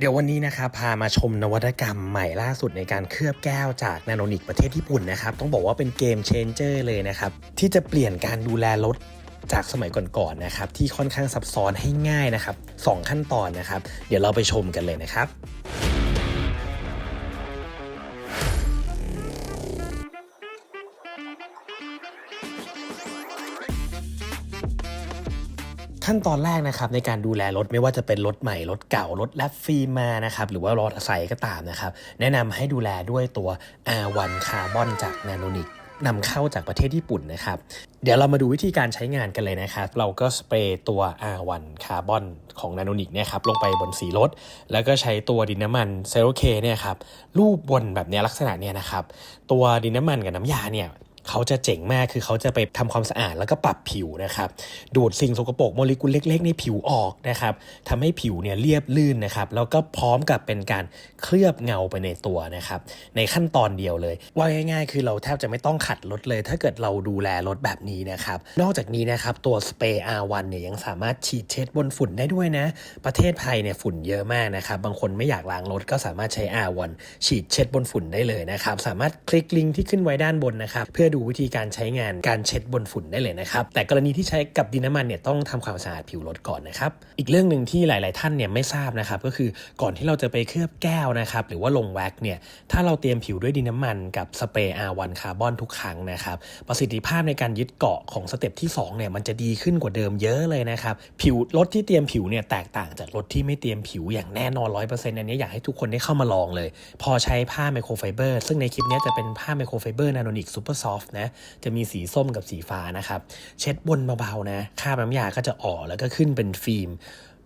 เดี๋ยววันนี้นะครับพามาชมนวัตกรรมใหม่ล่าสุดในการเคลือบแก้วจากนาโนนิกประเทศญี่ปุ่นนะครับ ต้องบอกว่าเป็นเกมเชนเจอร์เลยนะครับ ที่จะเปลี่ยนการดูแลรถจากสมัยก่อนๆนะครับ ที่ค่อนข้างซับซ้อนให้ง่ายนะครับสองขั้นตอนนะครับ เดี๋ยวเราไปชมกันเลยนะครับ ขั้นตอนแรกนะครับในการดูแลรถไม่ว่าจะเป็นรถใหม่รถเก่ารถแลฟฟิล์มานะครับหรือว่ารถใสก็ตามนะครับ แนะนำให้ดูแลด้วยตัว R1 คาร์บอนจากนาโนนิกนำเข้าจากประเทศญี่ปุ่นนะครับ เดี๋ยวเรามาดูวิธีการใช้งานกันเลยนะครับ เราก็สเปรย์ตัว R1 คาร์บอนของนาโนนิกเนี่ยครับลงไปบนสีรถ แล้วก็ใช้ตัวดินน้ำมันเซโรเคเนี่ยครับรูปบนแบบนี้ลักษณะเนี่ยนะครับ ตัวดินน้ำมันกับน้ำยาเนี่ย เขาจะเจ๋งมากคือเขาจะไปทำความสะอาดแล้วก็ปรับผิวนะครับดูดสิ่งสกปรกโมเลกุลเล็ก ๆ ในผิวออกนะครับทำให้ผิวเนี่ยเรียบลื่นนะครับแล้วก็พร้อมกับเป็นการเคลือบเงาไปในตัวนะครับในขั้นตอนเดียวเลย ว่าง่าย ๆ คือเราแทบจะไม่ต้องขัดรถเลย ถ้าเกิดเราดูแลรถแบบนี้นะครับนอกจากนี้นะครับตัวสเปรย์ R1 เนี่ยยังสามารถฉีดเช็ดบนฝุ่นได้ด้วยนะ ประเทศไทยเนี่ยฝุ่นเยอะมากนะครับบางคนไม่อยากล้างรถก็สามารถใช้ R1 ฉีดเช็ดบนฝุ่นได้เลยนะครับสามารถคลิกลิงก์ที่ขึ้นไว้ด้านบนนะครับเพื่อดูวิธีการใช้งานการเช็ดบนฝุ่นได้เลยนะครับ แต่กรณีที่ใช้กับดินน้ำมันเนี่ยต้องทำความสะอาดผิวรถก่อนนะครับ อีกเรื่องหนึ่งที่หลาย ๆ ท่านเนี่ยไม่ทราบนะครับ ก็คือก่อนที่เราจะไปเคลือบแก้วนะครับ หรือว่าลงแว็กเนี่ย ถ้าเราเตรียมผิวด้วยดินน้ำมันกับสเปรย์ R1 คาร์บอนทุกครั้งนะครับ ประสิทธิภาพในการยึดเกาะของสเต็ปที่2เนี่ยมันจะดีขึ้นกว่าเดิมเยอะเลยนะครับ ผิวรถที่เตรียมผิวเนี่ยแตกต่างจากรถที่ไม่เตรียมผิวอย่างแน่นอน100%อันนี้อยากให้ทุกคนได้เข้ามาลองเลย พอใช้ผ้าไมโครไฟเบอร์ซึ่งในคลิปนี้จะเป็นผ้าไมโครไฟเบอร์นาโนนิกซูเปอร์ซอฟนะจะมีสีส้มกับสีฟ้านะครับ เช็ดบนเบาๆนะคราบน้ำยาก็จะอ่อแล้วก็ขึ้นเป็นฟิล์ม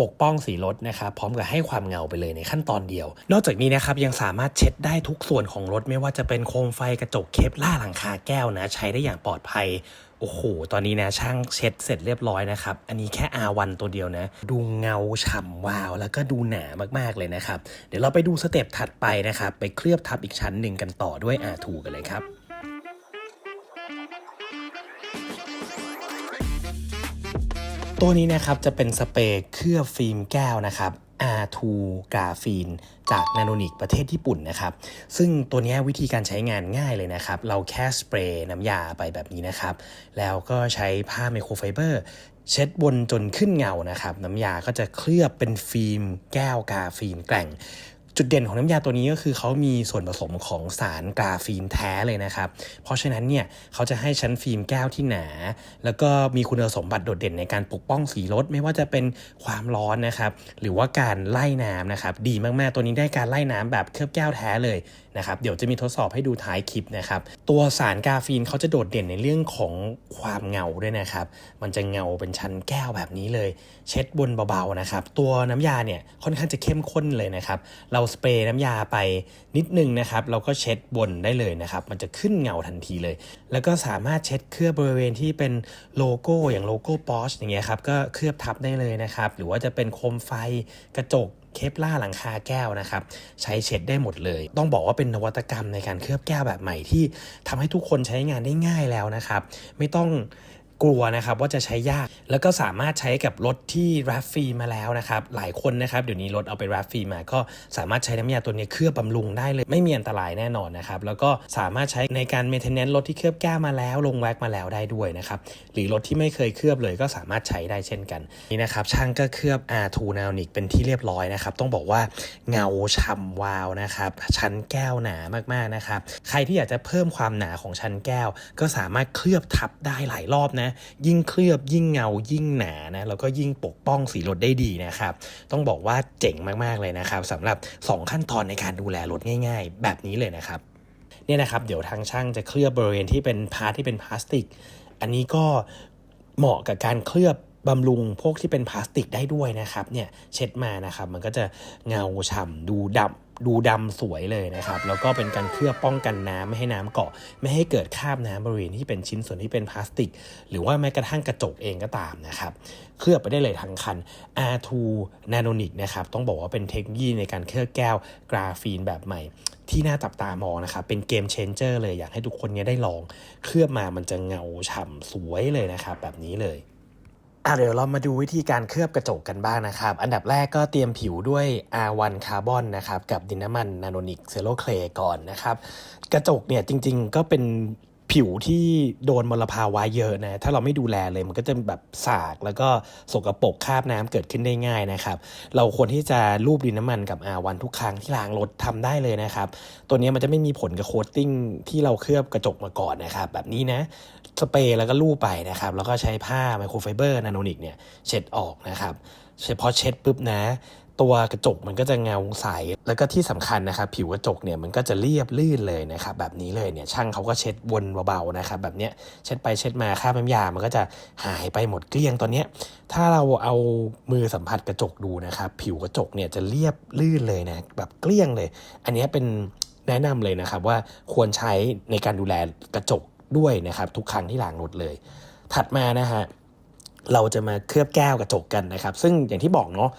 ปกป้องสีรถนะครับพร้อมกับให้ความเงาไปเลยในขั้นตอนเดียว นอกจากนี้นะครับยังสามารถเช็ดได้ทุกส่วนของรถไม่ว่าจะเป็นโคมไฟกระจกเคปล่าหลังคาแก้วนะ ใช้ได้อย่างปลอดภัยโอ้โห ตอนนี้นะช่างเช็ดเสร็จเรียบร้อยนะครับ อันนี้แค่ R1 ตัวเดียวนะ ดูเงาฉ่ำวาว แล้วก็ดูหนามากๆเลยนะครับ เดี๋ยวเราไปดูสเต็ปถัดไปนะครับ ไปเคลือบทับอีกชั้นหนึ่งกันต่อด้วย R2 กันเลยครับ ตัวนี้นะครับจะเป็นสเปรย์เคลือบฟิล์มแก้วนะครับ R2 กาฟีนจากนาโนนิกประเทศญี่ปุ่นนะครับ ซึ่งตัวนี้วิธีการใช้งานง่ายเลยนะครับ เราแค่สเปรย์น้ำยาไปแบบนี้นะครับ แล้วก็ใช้ผ้าไมโครไฟเบอร์เช็ดบนจนขึ้นเงานะครับ น้ำยาก็จะเคลือบเป็นฟิล์มแก้วกาฟีนแกร่ง จุดเด่นของน้ำยาตัวนี้ก็คือเขามีส่วนผสมของสารกราฟีนแท้เลยนะครับ เพราะฉะนั้นเนี่ยเขาจะให้ชั้นฟิล์มแก้วที่หนา แล้วก็มีคุณสมบัติโดดเด่นในการปกป้องสีรถไม่ว่าจะเป็นความร้อนนะครับ หรือว่าการไล่น้ำนะครับ ดีมากๆ ตัวนี้ได้การไล่น้ำแบบเคลือบแก้วแท้เลย นะครับเดี๋ยวจะมีทดสอบให้ดูท้ายคลิปนะครับตัวสารกาฟีนเขาจะโดดเด่นในเรื่องของความเงาด้วยนะครับ มันจะเงาเป็นชั้นแก้วแบบนี้เลย เช็ดบนเบาๆนะครับตัวน้ำยาเนี่ยค่อนข้างจะเข้มข้นเลยนะครับเราสเปรย์น้ำยาไปนิดนึงนะครับเราก็เช็ดบนได้เลยนะครับมันจะขึ้นเงาทันทีเลย แล้วก็สามารถเช็ดเคลือบบริเวณที่เป็นโลโก้อย่างโลโก้ปอชอย่างเงี้ยครับก็เคลือบทับได้เลยนะครับหรือว่าจะเป็นโคมไฟกระจก เคปล่าหลังคาแก้วนะครับ ใช้เช็ดได้หมดเลย ต้องบอกว่าเป็นนวัตกรรมในการเคลือบแก้วแบบใหม่ที่ทำให้ทุกคนใช้งานได้ง่ายแล้วนะครับ ไม่ต้อง กลัวนะครับว่าจะใช้ยาก แล้วก็สามารถใช้กับรถที่แรปฟรีมาแล้วนะครับ หลายคนนะครับเดี๋ยวนี้รถเอาไปแรปฟรีมา ก็สามารถใช้น้ำยาตัวนี้เคลือบบำรุงได้เลย ไม่มีอันตรายแน่นอนนะครับ แล้วก็สามารถใช้ในการเมนเทนแนนซ์รถที่เคลือบแก้วมาแล้ว ลงแว็กมาแล้วได้ด้วยนะครับหรือรถที่ไม่เคยเคลือบเลยก็สามารถใช้ได้เช่นกันนี่นะครับช่างก็เคลือบ R2 n a o n i c เป็นที่เรียบร้อยนะครับต้องบอกว่าเงาฉ่ำวาวนะครับชั้นแก้วหนามากๆนะครับใครที่อยากจะเพิ่มความหนาของชั้นแก้ว ก็สามารถเคลือบทับได้หลายรอบนะยิ่งเคลือบยิ่งเงายิ่งหนานะแล้วก็ยิ่งปกป้องสีรถได้ดีนะครับ ต้องบอกว่าเจ๋งมากๆเลยนะครับสำหรับ 2 ขั้นตอนในการดูแลรถง่าย ๆ แบบนี้เลยนะครับเนี่ยนะครับเดี๋ยวทางช่างจะเคลือบบริเวณที่เป็นพาร์ทที่เป็นพลาสติก อันนี้ก็เหมาะกับการเคลือบบำรุงพวกที่เป็นพลาสติกได้ด้วยนะครับเนี่ยเช็ดมานะครับ มันก็จะเงาฉ่ำดูดำ ดูดำสวยเลยนะครับ แล้วก็เป็นการเคลือบป้องกันน้ำไม่ให้น้ำเกาะ ไม่ให้เกิดคราบน้ำบริเวณที่เป็นชิ้นส่วนที่เป็นพลาสติก หรือว่าแม้กระทั่งกระจกเองก็ตามนะครับ เคลือบไปได้เลยทั้งคัน R2 Nanonic นะครับ ต้องบอกว่าเป็นเทคโนโลยีในการเคลือบแก้วกราฟีนแบบใหม่ที่น่าจับตามองนะครับ เป็นเกมเชนเจอร์เลยอยากให้ทุกคนเนี้ยได้ลอง เคลือบมามันจะเงาฉ่ำสวยเลยนะครับ แบบนี้เลย อะเดี๋ยวเรามาดูวิธีการเคลือบกระจกกันบ้างนะครับ อันดับแรกก็เตรียมผิวด้วย R1 คาร์บอนนะครับ กับดินน้ำมันนาโนนิกเซโลเคลก่อนนะครับ กระจกเนี่ยจริงๆ ก็เป็น ผิวที่โดนมลภาวะเยอะนะ ถ้าเราไม่ดูแลเลยมันก็จะแบบสาก แล้วก็สกรปรกคราบน้ำเกิดขึ้นได้ง่ายนะครับ เราควรที่จะรูปดินน้ำมันกับ R1 ทุกครั้งที่ล้างรถทำได้เลยนะครับ ตัวนี้มันจะไม่มีผลกับโคตติ้งที่เราเคลือบกระจกมาก่อนนะครับ แบบนี้นะ สเปรย์แล้วก็ลูบไปนะครับ แล้วก็ใช้ผ้าไมโครไฟเบอร์นาโนนิกเนี่ยเช็ดออกนะครับเฉพาะเช็ดปุ๊บนะ ตัวกระจกมันก็จะเงาใส แล้วก็ที่สำคัญนะครับผิวกระจกเนี่ยมันก็จะเรียบลื่นเลยนะครับแบบนี้เลยเนี่ยช่างเขาก็เช็ดวนเบาๆนะครับแบบเนี้ยเช็ดไปเช็ดมาคราบน้ำยามันก็จะหายไปหมดเกลี้ยงตอนเนี้ยถ้าเราเอามือสัมผัสกระจกดูนะครับผิวกระจกเนี่ยจะเรียบลื่นเลยนะแบบเกลี้ยงเลย อันนี้เป็นแนะนำเลยนะครับว่าควรใช้ในการดูแลกระจกด้วยนะครับทุกครั้งที่ล้างรถเลย ถัดมานะฮะ เราจะมาเคลือบแก้วกระจกกันนะครับ ซึ่งอย่างที่บอกเนาะ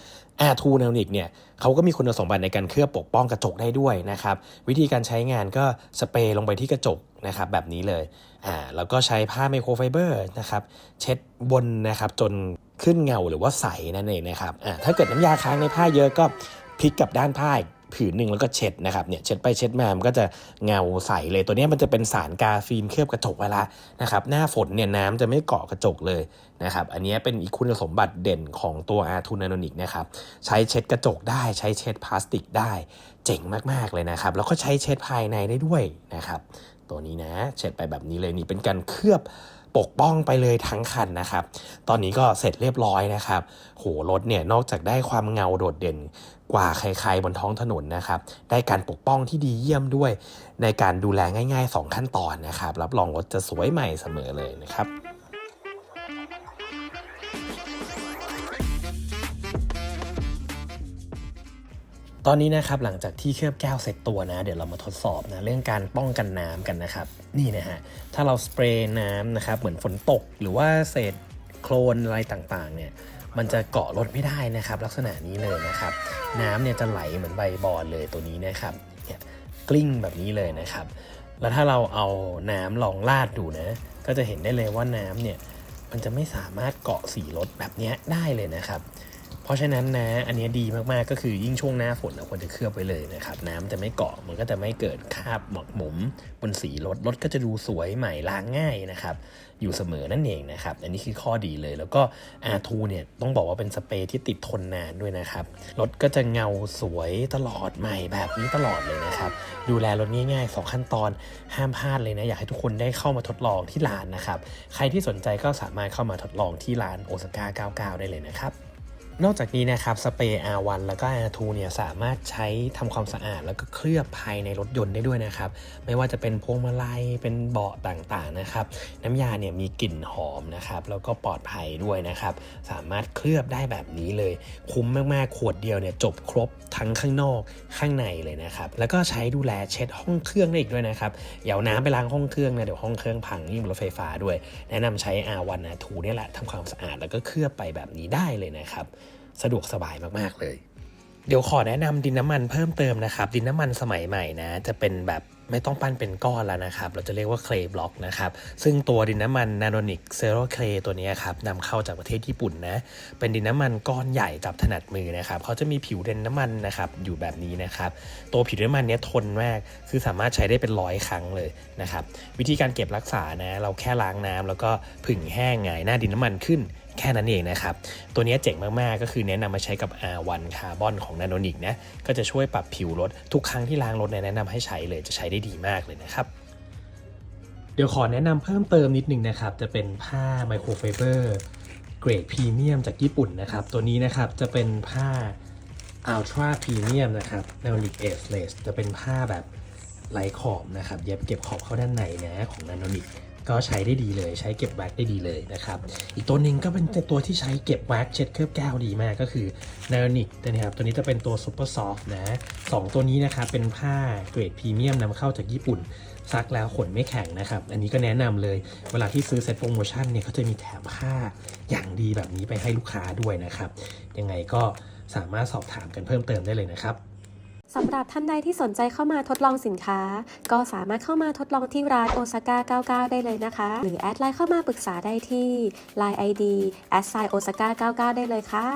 R2 n a n o n i c เนี่ยเขาก็มีคุณสมบัติในการเคลือบปกป้องกระจกได้ด้วยนะครับ วิธีการใช้งานก็สเปรย์ลงไปที่กระจกนะครับแบบนี้เลยอ่าแล้วก็ใช้ผ้าไมโครไฟเบอร์นะครับเช็ดบนนะครับจนขึ้นเงาหรือว่าใสนั่นเองนะครับอ่าถ้าเกิดน้ำยาค้างในผ้าเยอะก็พลิกกลับด้านผ้าอีก ผืนหนึ่งแล้วก็เช็ดนะครับเนี่ยเช็ดไปเช็ดมามันก็จะเงาใสเลยตัวนี้มันจะเป็นสารกาฟีนเคลือบกระจกไว้ละนะครับหน้าฝนเนี่ยน้ำจะไม่เกาะกระจกเลยนะครับอันนี้เป็นอีกคุณสมบัติเด่นของตัว R2 Nanonic นะครับใช้เช็ดกระจกได้ใช้เช็ดพลาสติกได้เจ๋งมากๆเลยนะครับแล้วก็ใช้เช็ดภายในได้ด้วยนะครับตัวนี้นะเช็ดไปแบบนี้เลยนี่เป็นการเคลือบปกป้องไปเลยทั้งคันนะครับ ตอนนี้ก็เสร็จเรียบร้อยนะครับ โหรถเนี่ยนอกจากได้ความเงาโดดเด่น กว่าใครๆบนท้องถนนนะครับได้การปกป้องที่ดีเยี่ยมด้วย ในการดูแลง่าย ๆ 2 ขั้นตอนนะครับ รับรองรถจะสวยใหม่เสมอเลยนะครับตอนนี้นะครับหลังจากที่เคลือบแก้วเสร็จตัวนะ เดี๋ยวเรามาทดสอบนะเรื่องการป้องกันน้ำกันนะครับ นี่นะฮะถ้าเราสเปรย์น้ำนะครับเหมือนฝนตกหรือว่าเศษโคลนอะไรต่างๆเนี่ย มันจะเกาะรถไม่ได้นะครับ ลักษณะนี้เลยนะครับ น้ำเนี่ยจะไหลเหมือนใบบอนเลยตัวนี้นะครับเนี่ยกลิ้งแบบนี้เลยนะครับ แล้วถ้าเราเอาน้ำลองลาดดูนะ ก็จะเห็นได้เลยว่าน้ำเนี่ยมันจะไม่สามารถเกาะสีรถแบบนี้ได้เลยนะครับ ราะฉะนั้นนะอันนี้ดีมากๆก็คือยิ่งช่วงหน้าฝนเราควรจะเคลือบไว้เลยนะครับน้ำจะไม่เกาะมันก็จะไม่เกิดคราบหมอกหมมบนสีรถรถก็จะดูสวยใหม่ล้างง่ายนะครับอยู่เสมอนั่นเองนะครับอันนี้คือข้อดีเลย แล้วก็ R2 เนี่ยต้องบอกว่าเป็นสเปรย์ที่ติดทนนานด้วยนะครับรถก็จะเงาสวยตลอดใหม่แบบนี้ตลอดเลยนะครับดูแลรถง่ายๆ 2 ขั้นตอนห้ามพลาดเลยนะอยากให้ทุกคนได้เข้ามาทดลองที่ร้านนะครับใครที่สนใจก็สามารถเข้ามาทดลองที่ร้านโอซาก้า99 ได้เลยนะครับ นอกจากนี้นะครับสเปรย์ R1 แล้วก็ R2 เนี่ยสามารถใช้ทำความสะอาด แล้วก็เคลือบภายในรถยนต์ได้ด้วยนะครับ ไม่ว่าจะเป็นพวงมาลัยเป็นเบาะต่างๆนะครับ น้ำยาเนี่ยมีกลิ่นหอมนะครับแล้วก็ปลอดภัยด้วยนะครับ สามารถเคลือบได้แบบนี้เลย คุ้มมากๆ ขวดเดียวเนี่ยจบครบทั้งข้างนอกข้างในเลยนะครับแล้วก็ใช้ดูแลเช็ดห้องเครื่องได้อีกด้วยนะครับอย่าน้ำไปล้างห้องเครื่องนะเดี๋ยวห้องเครื่องพังยิ่งรถไฟฟ้าด้วย แนะนำใช้ R1 R2 เนี่ยแหละทำความสะอาดแล้วก็เคลือบไปแบบนี้ได้เลยนะครับ สะดวกสบายมากๆเลย เดี๋ยวขอแนะนำดินน้ำมันเพิ่มเติมนะครับ ดินน้ำมันสมัยใหม่นะจะเป็นแบบไม่ต้องปั้นเป็นก้อนแล้วนะครับ เราจะเรียกว่าเคลบล็อกนะครับ ซึ่งตัวดินน้ำมันนาโนนิกเซโรเคลตัวนี้ครับนำเข้าจากประเทศญี่ปุ่นนะ เป็นดินน้ำมันก้อนใหญ่จับถนัดมือนะครับ เขาจะมีผิวดินน้ำมันนะครับอยู่แบบนี้นะครับ ตัวผิวดินน้ำมันเนี้ยทนมาก คือสามารถใช้ได้เป็นร้อยครั้งเลยนะครับ วิธีการเก็บรักษานะ เราแค่ล้างน้ำแล้วก็ผึ่งแห้งไงหน้าดินน้ำมันขึ้น แค่นั้นเองนะครับ ตัวนี้เจ๋งมาก ๆ ก็คือแนะนำมาใช้กับ R1 คาร์บอนของ Nanonic นะ ก็จะช่วยปรับผิวรถ ทุกครั้งที่ล้างรถเนี่ยแนะนำให้ใช้เลยจะใช้ได้ดีมากเลยนะครับเดี๋ยวขอแนะนำเพิ่มเติมนิดนึงนะครับ จะเป็นผ้าไมโครไฟเบอร์เกรดพรีเมียมจากญี่ปุ่นนะครับ ตัวนี้นะครับจะเป็นผ้า Ultra Premium นะครับ Nanonic Ageless จะเป็นผ้าแบบไหลขอบนะครับ เย็บเก็บขอบเข้าด้านในนะของ Nanonic ก็ใช้ได้ดีเลย ใช้เก็บแว็กได้ดีเลยนะครับ อีกตัวหนึ่งก็เป็นตัวที่ใช้เก็บแว็กเช็ดเคลือบแก้วดีมากก็คือ Nanonic นะครับ ตัวนี้จะเป็นตัว Super Soft นะสองตัวนี้นะครับเป็นผ้าเกรดพรีเมียมนำเข้าจากญี่ปุ่นซักแล้วขนไม่แข็งนะครับ อันนี้ก็แนะนำเลย เวลาที่ซื้อเซ็ตโปรโมชั่นเนี่ยเขาจะมีแถมผ้าอย่างดีแบบนี้ไปให้ลูกค้าด้วยนะครับ ยังไงก็สามารถสอบถามกันเพิ่มเติมได้เลยนะครับ สำหรับท่านใดที่สนใจเข้ามาทดลองสินค้า ก็สามารถเข้ามาทดลองที่ร้านโอซาก้า99 ได้เลยนะคะ หรือแอดไลน์เข้ามาปรึกษาได้ที่ Line ID แอดไซโอซาก้า99 ได้เลยค่ะ